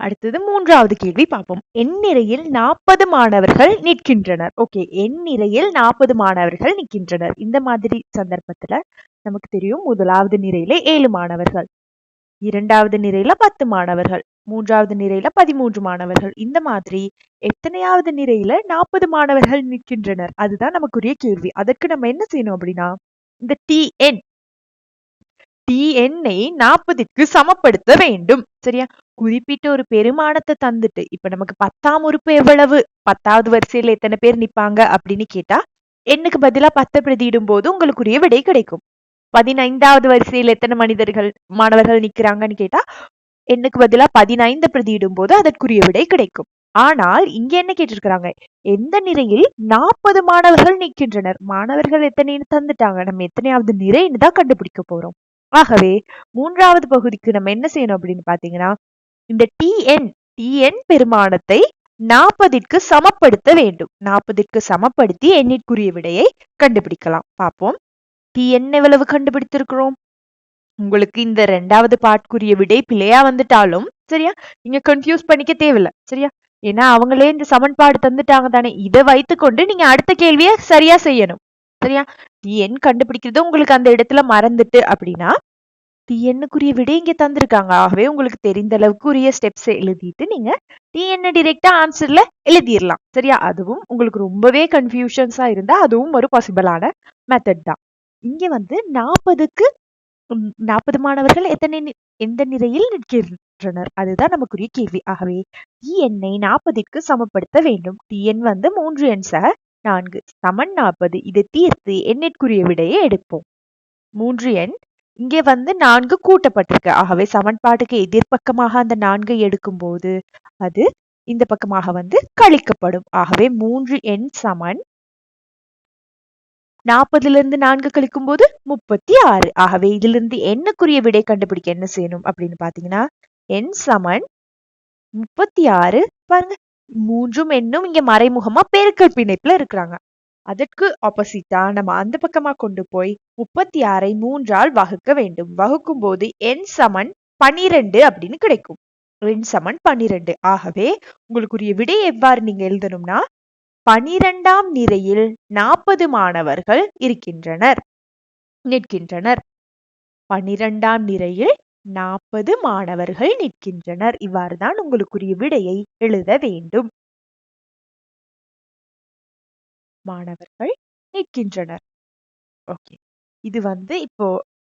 அடுத்தது மூன்றாவது கேள்வி பார்ப்போம். எண்ணிறையில் நாற்பது மாணவர்கள் நிற்கின்றனர். ஓகே எண்ணிறையில் நாற்பது மாணவர்கள் நிற்கின்றனர். இந்த மாதிரி சந்தர்ப்பத்துல நமக்கு தெரியும் முதலாவது நிறையில ஏழு மாணவர்கள் இரண்டாவது நிறையில பத்து மாணவர்கள் மூன்றாவது நிறையில பதிமூன்று மாணவர்கள். இந்த மாதிரி எத்தனையாவது நிறையில நாற்பது மாணவர்கள் நிற்கின்றனர்? அதுதான் நமக்குரிய கேள்வி. அதற்கு நம்ம என்ன செய்யணும் அப்படின்னா இந்த டிஎன் டிஎன்ஐ நாற்பதுக்கு சமப்படுத்த வேண்டும். சரியா? குறிப்பிட்ட ஒரு பெருமானத்தை தந்துட்டு இப்ப நமக்கு பத்தாம் உறுப்பு எவ்வளவு? பத்தாவது வரிசையில எத்தனை பேர் நிப்பாங்க அப்படின்னு கேட்டா எண்ணுக்கு பதிலா பத்தை பிரதியிடும் போது உங்களுக்குரிய விடை கிடைக்கும். பதினைந்தாவது வரிசையில் எத்தனை மனிதர்கள் மாணவர்கள் நிக்கிறாங்கன்னு கேட்டா எண்ணுக்கு பதிலா பதினைந்து பிரதியிடும் போது அதற்குரிய விடை கிடைக்கும். ஆனால் இங்க என்ன கேட்டிருக்கிறாங்க? எந்த நிலையில் நாற்பது மாணவர்கள் நிற்கின்றனர்? மாணவர்கள் எத்தனைன்னு தந்துட்டாங்க. நம்ம எத்தனையாவது நிறைன்னு தான் கண்டுபிடிக்க போறோம். ஆகவே மூன்றாவது பகுதிக்கு நம்ம என்ன செய்யணும் அப்படின்னு பாத்தீங்கன்னா இந்த டிஎன் டிஎன் பெருமானத்தை நாற்பதிற்கு சமப்படுத்த வேண்டும். நாற்பதிற்கு சமப்படுத்தி எண்ணிற்குரிய விடையை கண்டுபிடிக்கலாம். பார்ப்போம். டிஎன் எவ்வளவு கண்டுபிடித்திருக்கிறோம்? உங்களுக்கு இந்த ரெண்டாவது பாட்குரிய விடை பிழையா வந்துட்டாலும் சரியா? நீங்க கன்ஃபியூஸ் பண்ணிக்க தேவையில்ல சரியா? ஏன்னா அவங்களே இந்த சமன்பாடு தந்துட்டாங்க தானே. இதை வைத்துக்கொண்டு நீங்க அடுத்த கேள்வியை சரியா செய்யணும் சரியா? டிஎன் கண்டுபிடிக்கிறது உங்களுக்கு அந்த இடத்துல மறந்துட்டு அப்படின்னா டிஎன்னுக்குரிய விடை இங்க தந்திருக்காங்க. ஆகவே உங்களுக்கு தெரிந்த அளவுக்கு உரிய ஸ்டெப்ஸ் எழுதிட்டு நீங்க டிஎன் டிரெக்டா ஆன்சர்ல எழுதிடலாம் சரியா? அதுவும் உங்களுக்கு ரொம்பவே கன்ஃபியூஷன்ஸா இருந்தா அதுவும் ஒரு பாசிபிளான மெத்தட் தான். இங்க வந்து நாற்பதுக்கு நாற்பது மாணவர்கள் எத்தனை எந்த நிலையில் நிற்கின்றனர்? அதுதான் நமக்குரிய கேள்வி. ஆகவே டிஎன்ஐ நாற்பதுக்கு சமப்படுத்த வேண்டும். டிஎன் வந்து மூன்று எண் சக நான்கு. சமன் நாற்பது. இதை தீர்த்து எண்ணிற்குரிய விடையை எடுப்போம். மூன்று எண் இங்கே வந்து நான்கு கூட்டப்பட்டிருக்கு. ஆகவே சமன்பாட்டுக்கு எதிர்ப்பக்கமாக அந்த நான்கை எடுக்கும்போது அது இந்த பக்கமாக வந்து கழிக்கப்படும். ஆகவே மூன்று எண் சமன். நாற்பதுல இருந்து நான்கு கழிக்கும் போது முப்பத்தி ஆறு. ஆகவே இதிலிருந்து எண்ணுக்குரிய விடை கண்டுபிடிக்க என்ன செய்யணும் அப்படின்னு பாத்தீங்கன்னா எண் சமன் முப்பத்தி ஆறு. பாருங்க மூன்றும் எண்ணும் இங்க மறைமுகமா பெருக்கல் பிணைப்புல இருக்கிறாங்க. அதற்கு ஆப்போசிட்டா நம்ம அந்த பக்கமா கொண்டு போய் முப்பத்தி ஆறை மூன்றால் வகுக்க வேண்டும். வகுக்கும் போது என் சமன் பனிரெண்டு அப்படின்னு கிடைக்கும். என் சமன் பனிரெண்டு ஆகவே உங்களுக்குரிய விடை எவ்வாறு நீங்க எழுதணும்னா பனிரெண்டாம் நிலையில் நாற்பது மாணவர்கள் இருக்கின்றனர். நிற்கின்றனர். பனிரெண்டாம் நிலையில் நாற்பது மாணவர்கள் நிற்கின்றனர். இவ்வாறுதான் உங்களுக்குரிய விடையை எழுத வேண்டும். மாணவர்கள் நிற்கின்றனர். ஓகே. இது வந்து இப்போ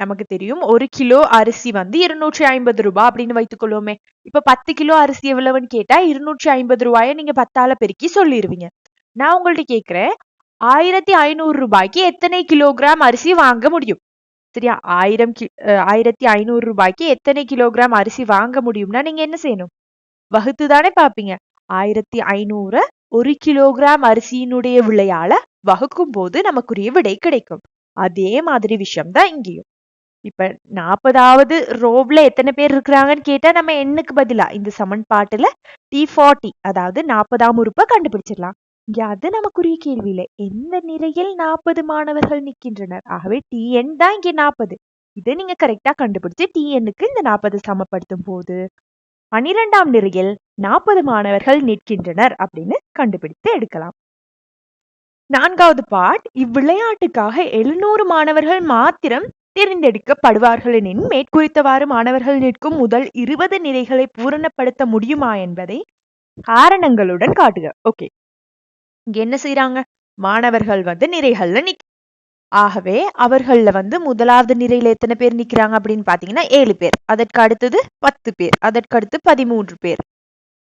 நமக்கு தெரியும் ஒரு கிலோ அரிசி வந்து இருநூற்றி ஐம்பது ரூபாய் அப்படின்னு வைத்துக்கொள்வோமே இப்ப பத்து கிலோ அரிசி எவ்வளவுன்னு கேட்டா இருநூற்றி ஐம்பது ரூபாய நீங்க பத்தால பெருக்கி சொல்லிடுவீங்க நான் உங்கள்ட்ட கேக்குறேன் ஆயிரத்தி ஐநூறு ரூபாய்க்கு எத்தனை கிலோகிராம் அரிசி வாங்க முடியும்? சரியா? ஆயிரம் கி ஆயிரத்தி ஐநூறு ரூபாய்க்கு எத்தனை கிலோகிராம் அரிசி வாங்க முடியும்னா நீங்க என்ன செய்யணும்? வகுத்து தானே பாப்பீங்க ஆயிரத்தி ஐநூறு ஒரு கிலோகிராம் அரிசியினுடைய விலையால வகுக்கும் போது நமக்குரிய விடை கிடைக்கும். அதே மாதிரி விஷயம் தான் இங்கேயும். இப்ப நாற்பதாவது ரோவ்ல எத்தனை பேர் இருக்கிறாங்கன்னு கேட்டா நம்ம எண்ணுக்கு பதிலா இந்த சமன்பாட்டுல டி ஃபார்ட்டி அதாவது நாற்பதாம் உறுப்பை கண்டுபிடிச்சிடலாம். இங்க அது நமக்குரிய கேள்வியில. எந்த நிலையில் நாற்பது மாணவர்கள் நிற்கின்றனர்? ஆகவே டிஎன் தான் இங்க நாற்பது இதை நீங்க கரெக்டா கண்டுபிடிச்சு டி எண்ணுக்கு இந்த நாற்பது சமப்படுத்தும் போது பனிரெண்டாம் நிலையில் நாற்பது மாணவர்கள் நிற்கின்றனர் அப்படின்னு கண்டுபிடித்து எடுக்கலாம். நான்காவது பாட் இவ்விளையாட்டுக்காக எழுநூறு மாணவர்கள் மாத்திரம் தேர்ந்தெடுக்கப்படுவார்கள் எனின் மேற்குறித்தவாறு மாணவர்கள் நிற்கும் முதல் இருபது நிலைகளை பூரணப்படுத்த முடியுமா என்பதை காரணங்களுடன் காட்டுக. ஓகே இங்க என்ன செய்யறாங்க மாணவர்கள் வந்து நிறைகள்ல நிக் ஆகவே அவர்கள்ல வந்து முதலாவது நிலையில எத்தனை பேர் நிக்கிறாங்க அப்படின்னு பாத்தீங்கன்னா ஏழு பேர். அதற்கு அடுத்தது பத்து பேர். அதற்கு அடுத்து பதிமூன்று பேர்.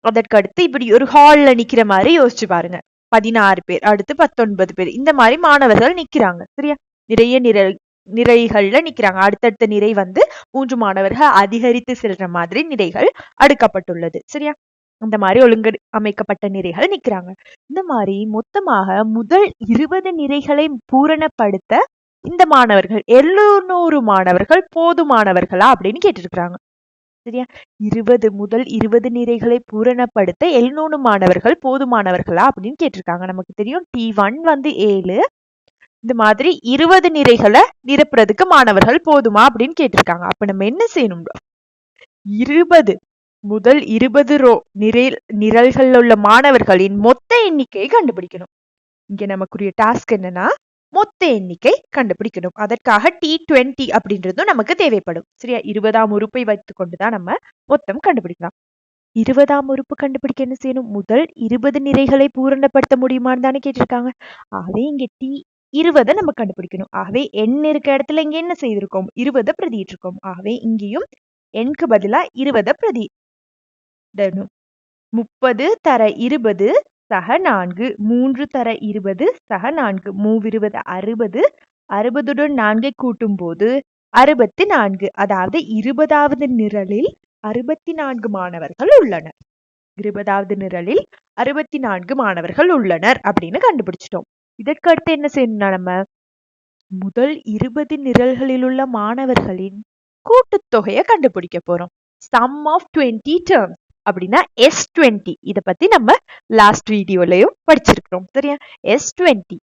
அதற்கு அடுத்து இப்படி ஒரு ஹால்ல நிக்கிற மாதிரி யோசிச்சு பாருங்க. பதினாறு பேர் அடுத்து பத்தொன்பது பேர். இந்த மாதிரி மாணவர்கள் நிக்கிறாங்க. சரியா? நிறைய நிறை நிறைகள்ல நிக்கிறாங்க. அடுத்தடுத்த நிறை வந்து மூன்று மாணவர்கள் அதிகரித்து செல்ற மாதிரி நிறைகள் அடுக்கப்பட்டுள்ளது. சரியா? அந்த மாதிரி ஒழுங்கு அமைக்கப்பட்ட நிறைகள் நிக்கிறாங்க. இந்த மாதிரி மொத்தமாக முதல் இருபது நிறைகளை பூரணப்படுத்த இந்த மாணவர்கள் எழுநூறு மாணவர்கள் போதுமானவர்களா அப்படின்னு கேட்டிருக்கிறாங்க. சரியா? இருபது முதல் இருபது நிறைகளை பூரணப்படுத்த எழுநூறு மாணவர்கள் போதுமானவர்களா அப்படின்னு கேட்டிருக்காங்க. நமக்கு தெரியும் டி ஒன் வந்து ஏழு. இந்த மாதிரி இருபது நிறைகளை நிரப்புறதுக்கு மாணவர்கள் போதுமா அப்படின்னு கேட்டிருக்காங்க. அப்ப நம்ம என்ன செய்யணும் இருபது முதல் இருபது ரோ நிரல் நிரல்கள் உள்ள மாணவர்களின் மொத்த எண்ணிக்கையை கண்டுபிடிக்கணும். இங்க நமக்குரிய டாஸ்க் என்னன்னா மொத்த எண்ணிக்கை கண்டுபிடிக்கணும். அதற்காக டி டுவெண்ட்டி அப்படின்றதும் நமக்கு தேவைப்படும். சரியா? இருபதாம் உறுப்பை வைத்துக் கொண்டுதான் நம்ம மொத்தம் கண்டுபிடிக்கலாம். இருபதாம் உறுப்பு கண்டுபிடிக்க என்ன செய்யணும்? முதல் இருபது நிறைகளை பூரணப்படுத்த முடியுமான்னு தானே கேட்டிருக்காங்க. ஆகவே இங்க டி இருபதை நம்ம கண்டுபிடிக்கணும். ஆகவே எண் இருக்க இடத்துல இங்க என்ன செய்திருக்கோம்? இருபதை இருக்கோம் ஆகவே இங்கேயும் எண்க்கு பதிலா இருபதை பிரதி முப்பது தர இருபது சக நான்கு. மூன்று தர இருபது சக நான்கு. மூவிருபது அறுபது. அறுபதுடன் நான்கை கூட்டும் போது அறுபத்தி நான்கு அதாவது இருபதாவது நிரலில் அறுபத்தி நான்கு மாணவர்கள் உள்ளனர். இருபதாவது நிரலில் அறுபத்தி நான்கு மாணவர்கள் உள்ளனர் அப்படின்னு கண்டுபிடிச்சிட்டோம். இதற்கு அடுத்து என்ன செய்யணும் நம்ம முதல் இருபது நிரல்களில் உள்ள மாணவர்களின் கூட்டுத்தொகையை கண்டுபிடிக்க போறோம். சம் ஆஃப் டுவெண்ட்டி டேர்ம்ஸ் அப்படின்னா எஸ் டுவெண்ட்டி இதை பத்தி நம்ம லாஸ்ட் வீடியோலயும் படிச்சிருக்கிறோம். சரியா? எஸ் டுவெண்ட்டி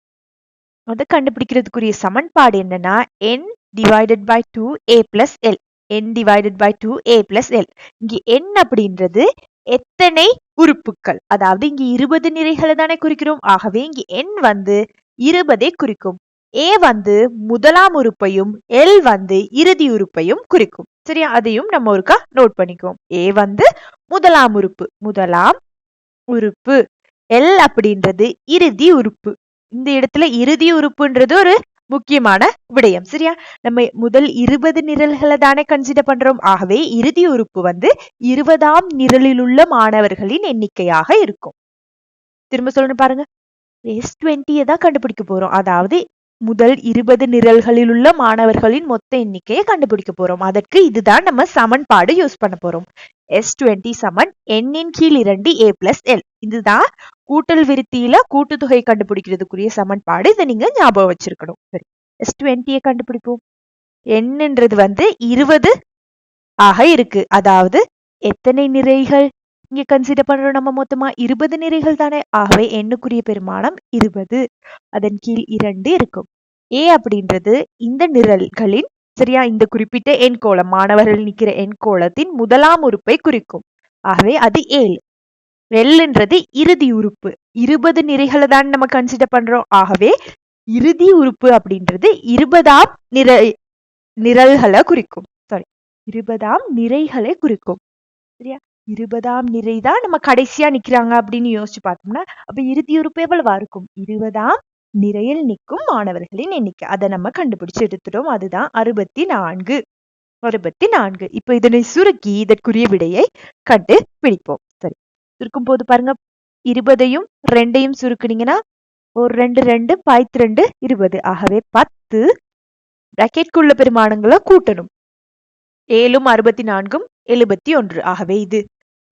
அதை கண்டுபிடிக்கிறதுக்குரிய சமன்பாடு என்னன்னா N divided by two A plus L N divided by two A plus L இங்க என் அப்படின்றது எத்தனை உறுப்புக்கள்? அதாவது இங்க இருபது நிறைகளை தானே குறிக்கிறோம். ஆகவே இங்க என் வந்து இருபதை குறிக்கும். ஏ வந்து முதலாம் உறுப்பையும் எல் வந்து இறுதி உறுப்பையும் குறிக்கும். சரியா? அதையும் நம்ம ஒருக்கா நோட் பண்ணிக்குவோம். ஏ வந்து முதலாம் உறுப்பு. முதலாம் உறுப்பு. எல் அப்படின்றது இறுதி உறுப்பு. இந்த இடத்துல இறுதி உறுப்புன்றது ஒரு முக்கியமான விடயம். சரியா? நம்ம முதல் இருபது நிரல்களை தானே கன்சிடர் பண்றோம். ஆகவே இறுதி உறுப்பு வந்து இருபதாம் நிரலில் உள்ள மாணவர்களின் எண்ணிக்கையாக இருக்கும். திரும்ப சொல்லணும் பாருங்க. எஸ் டுவெண்ட்டியை தான் கண்டுபிடிக்க போறோம். அதாவது முதல் இருபது நிரல்களில் உள்ள மாணவர்களின் மொத்த எண்ணிக்கையை கண்டுபிடிக்க போறோம். அதற்கு இதுதான் நம்ம சமன்பாடு யூஸ் பண்ண போறோம். எஸ் டுவெண்ட்டி சமன் எண்ணின் கீழ் இரண்டு ஏ பிளஸ் எல் இதுதான் கூட்டல் விருத்தியில கூட்டுத்தொகை கண்டுபிடிக்கிறதுக்குரிய சமன்பாடு. இதை நீங்க ஞாபகம் வச்சிருக்கணும். சரி எஸ் டுவெண்ட்டியை கண்டுபிடிப்போம். என்னன்றது வந்து இருபது ஆக இருக்கு. அதாவது எத்தனை நிறைகள்? இங்க கன்சிடர் பண்றோம் நம்ம மொத்தமா. இருபது நிறைகள் தானே. ஆகவே எண்ணுக்குரிய பெருமானம் இருபது. அதன் கீழ் இரண்டு இருக்கும். ஏ அப்படின்றது இந்த நிரல்களின் சரியா? இந்த குறிப்பிட்ட எண் கோலம் மாணவர்கள் நிக்கிற எண் கோலத்தின் முதலாம் உறுப்பை குறிக்கும். ஆகவே அது ஏழு. எல்ன்றது இறுதி உறுப்பு. இருபது நிறைகளை தான் நம்ம கன்சிடர் பண்றோம். ஆகவே இறுதி உறுப்பு அப்படின்றது இருபதாம் நிற நிரல்களை குறிக்கும். சாரி இருபதாம் நிறைகளை குறிக்கும். சரியா? இருபதாம் நிறை தான் நம்ம கடைசியா நிக்கிறாங்க அப்படின்னு யோசிச்சு பார்த்தோம்னா அப்ப இறுதி உறுப்பு எவ்வளவா இருக்கும்? இருபதாம் நிறையில் நிற்கும் மாணவர்களின் எண்ணிக்கை. அதை நம்ம கண்டுபிடிச்சு எடுத்துட்டோம். அதுதான் அறுபத்தி நான்கு அறுபத்தி நான்கு இப்ப இதனை சுருக்கி இதற்குரிய விடையை கண்டு பிடிப்போம் சரி. சுருக்கும் போது பாருங்க. இருபதையும் ரெண்டையும் சுருக்குனீங்கன்னா ஒரு ரெண்டு ரெண்டு பாய்த்து ரெண்டு இருபது. ஆகவே பத்து. ரக்கெட்குள்ள பெருமானங்களை கூட்டணும். ஏழும் அறுபத்தி நான்கும் எழுபத்தி ஒன்று. ஆகவே இது.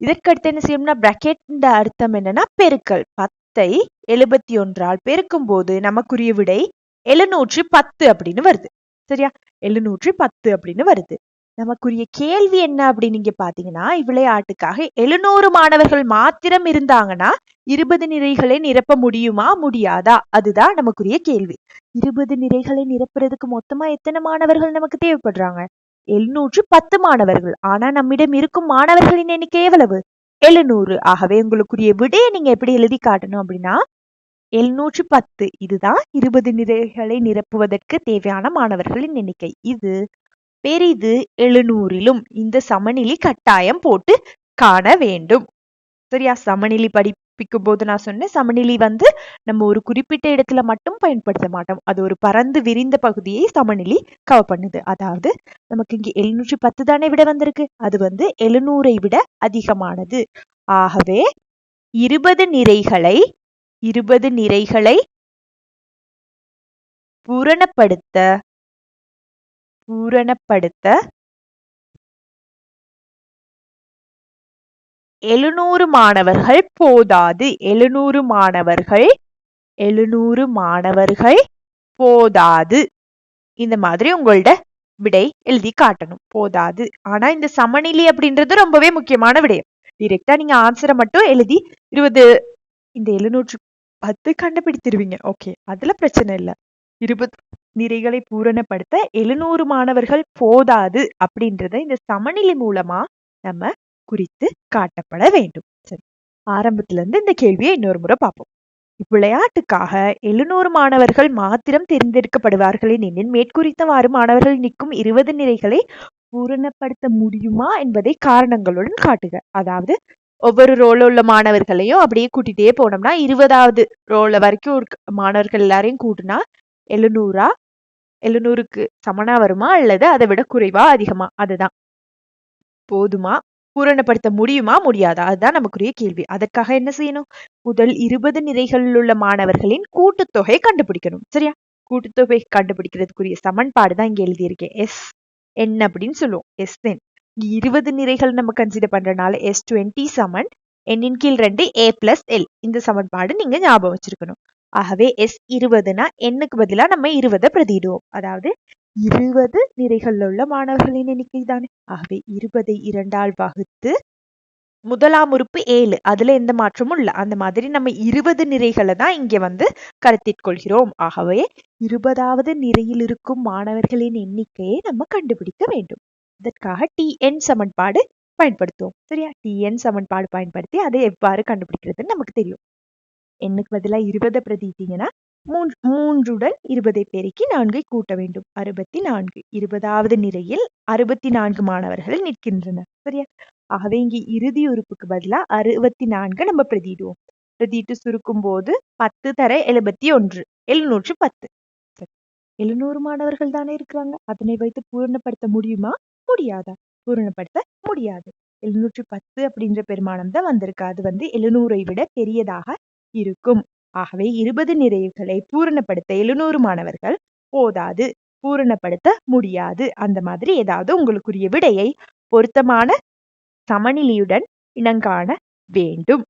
இதற்கடுத்து என்ன செய்யணும்னா பிராக்கெட் அர்த்தம் என்னன்னா பெருக்கல். பத்தை எழுபத்தி ஒன்றால் பெருக்கும் போது நமக்குரிய விடை எழுநூற்று பத்து அப்படின்னு வருது. சரியா? எழுநூற்று பத்து அப்படின்னு வருது. நமக்குரிய கேள்வி என்ன அப்படின்னு நீங்க பாத்தீங்கன்னா இவ்விளையாட்டுக்காக எழுநூறு மாணவர்கள் மாத்திரம் இருந்தாங்கன்னா இருபது நிறைகளை நிரப்ப முடியுமா? முடியாதா? அதுதான் நமக்குரிய கேள்வி. இருபது நிறைகளை நிரப்புறதுக்கு மொத்தமா எத்தனை மாணவர்கள் நமக்கு தேவைப்படுறாங்க? எழுநூற்று பத்து மாணவர்கள். ஆனா நம்மிடம் இருக்கும் மாணவர்களின் எண்ணிக்கை எவ்வளவு? எழுநூறு. ஆகவே உங்களுக்குரிய விடையை நீங்க எப்படி எழுதி காட்டணும் அப்படின்னா எழுநூற்று பத்து இதுதான் இருபது நிறைகளை நிரப்புவதற்கு தேவையான மாணவர்களின் எண்ணிக்கை. இது பெரிது எழுநூறிலும் இந்த சமநிலை கட்டாயம் போட்டு காண வேண்டும். சரியா? சமநிலை படிப்பிக்கும் போது நான் சொன்னேன் சமநிலை வந்து நம்ம ஒரு குறிப்பிட்ட இடத்துல மட்டும் பயன்படுத்த மாட்டோம். அது ஒரு பறந்து விரிந்த பகுதியை சமநிலை கவர் பண்ணுது. அதாவது நமக்கு இங்கே எழுநூற்றி பத்து தானே விட வந்திருக்கு. அது வந்து எழுநூறை விட அதிகமானது. ஆகவே இருபது நிறைகளை இருபது நிறைகளை பூரணப்படுத்த பூரணப்படுத்த எழுநூறு மாணவர்கள் போதாது. எழுநூறு மாணவர்கள் எழுநூறு மாணவர்கள் போதாது. இந்த மாதிரி உங்களோட விடை எழுதி காட்டணும். போதாது. ஆனா இந்த சமநிலை அப்படின்றது ரொம்பவே முக்கியமான விடயம். டிரெக்டா நீங்க ஆன்சரை மட்டும் எழுதி இருபது இந்த எழுநூற்று பத்து கண்டுபிடித்திருவீங்க ஓகே. அதுல பிரச்சனை இல்லை. இருபது நிறைகளை பூரணப்படுத்த எழுநூறு மாணவர்கள் போதாது அப்படின்றத இந்த சமநிலை மூலமா நம்ம குறித்து காட்டப்பட வேண்டும். சரி. ஆரம்பத்துல இருந்து இந்த கேள்வியை இன்னொரு முறை பார்ப்போம். இவ்விளையாட்டுக்காக எழுநூறு மாணவர்கள் மாத்திரம் தேர்ந்தெடுக்கப்படுவார்கள் எனின் மேற்குறித்தவாறு மாணவர்கள் நிற்கும் இருபது நிறைகளை பூரணப்படுத்த முடியுமா என்பதை காரணங்களுடன் காட்டுக. அதாவது ஒவ்வொரு ரோல உள்ள மாணவர்களையும் அப்படியே கூட்டிட்டே போனோம்னா இருபதாவது ரோல வரைக்கும் ஒரு மாணவர்கள் எல்லாரையும் கூட்டினா எழுநூறா? எழுநூறுக்கு சமனா வருமா? அல்லது அதை விட குறைவா? அதிகமா? அதுதான். போதுமா? பூரணப்படுத்த முடியுமா? முடியாதா? அதுதான் நமக்குரிய கேள்வி. அதற்காக என்ன செய்யணும்? முதல் இருபது நிறைகளில் உள்ள மாணவர்களின் கூட்டுத்தொகை கண்டுபிடிக்கணும். சரியா? கூட்டுத்தொகை கண்டுபிடிக்கிறதுக்குரிய சமன்பாடு தான் இங்க எழுதியிருக்கேன். எஸ் என் அப்படின்னு சொல்லுவோம். எஸ் என் இருபது நிறைகள் நம்ம கன்சிடர் பண்றதுனால எஸ் டுவெண்ட்டி சமன் எண்ணின் கீழ் ரெண்டு ஏ பிளஸ் எல் இந்த சமன்பாடு நீங்க ஞாபகம் வச்சிருக்கணும். ஆகவே எஸ் இருபதுனா எண்ணுக்கு பதிலா நம்ம இருபதை பிரதிடுவோம் அதாவது இருபது நிறைகளில் உள்ள மாணவர்களின் எண்ணிக்கை தானே ஆகவே இருபதை இரண்டால் வகுத்து முதலாம் உறுப்பு ஏழு. அதுல எந்த மாற்றமும் இல்ல. அந்த மாதிரி நம்ம இருபது நிறைகளை தான் இங்க வந்து கருத்திற்கொள்கிறோம் ஆகவே இருபதாவது நிறையில் இருக்கும் மாணவர்களின் எண்ணிக்கையை நம்ம கண்டுபிடிக்க வேண்டும். இதற்காக டிஎன் சமன்பாடு பயன்படுத்துவோம். சரியா? டிஎன் சமன்பாடு பயன்படுத்தி அதை எவ்வாறு கண்டுபிடிக்கிறதுன்னு நமக்கு தெரியும். எண்ணுக்கு பதிலாக இருபதை பிரதிட்டீங்கன்னா மூன்று மூன்றுடன் இருபதை பெருக்கி நான்கை கூட்ட வேண்டும். அறுபத்தி நான்கு இருபதாவது நிலையில் அறுபத்தி நான்கு மாணவர்கள் நிற்கின்றனர். சரியா? ஆகவே இங்கே இறுதி உறுப்புக்கு பதிலா அறுபத்தி நான்கு நம்ம பிரதிடுவோம் பிரதிட்டு சுருக்கும் போது பத்து தர எழுபத்தி ஒன்று எழுநூற்று பத்து. எழுநூறு மாணவர்கள் தானே இருக்கிறாங்க. அதனை வைத்து பூரணப்படுத்த முடியுமா? முடியாதா? பூரணப்படுத்த முடியாது. எழுநூற்றி பத்து அப்படின்ற பெருமானம் தான் வந்திருக்கு. அது வந்து எழுநூறை விட பெரியதாக இருக்கும். ஆகவே இருபது நிறைவுகளை பூரணப்படுத்த எழுநூறு மாணவர்கள் போதாது பூரணப்படுத்த முடியாது. அந்த மாதிரி ஏதாவது உங்களுக்குரிய விடையை பொருத்தமான சமநிலையுடன் இனங்காண வேண்டும்.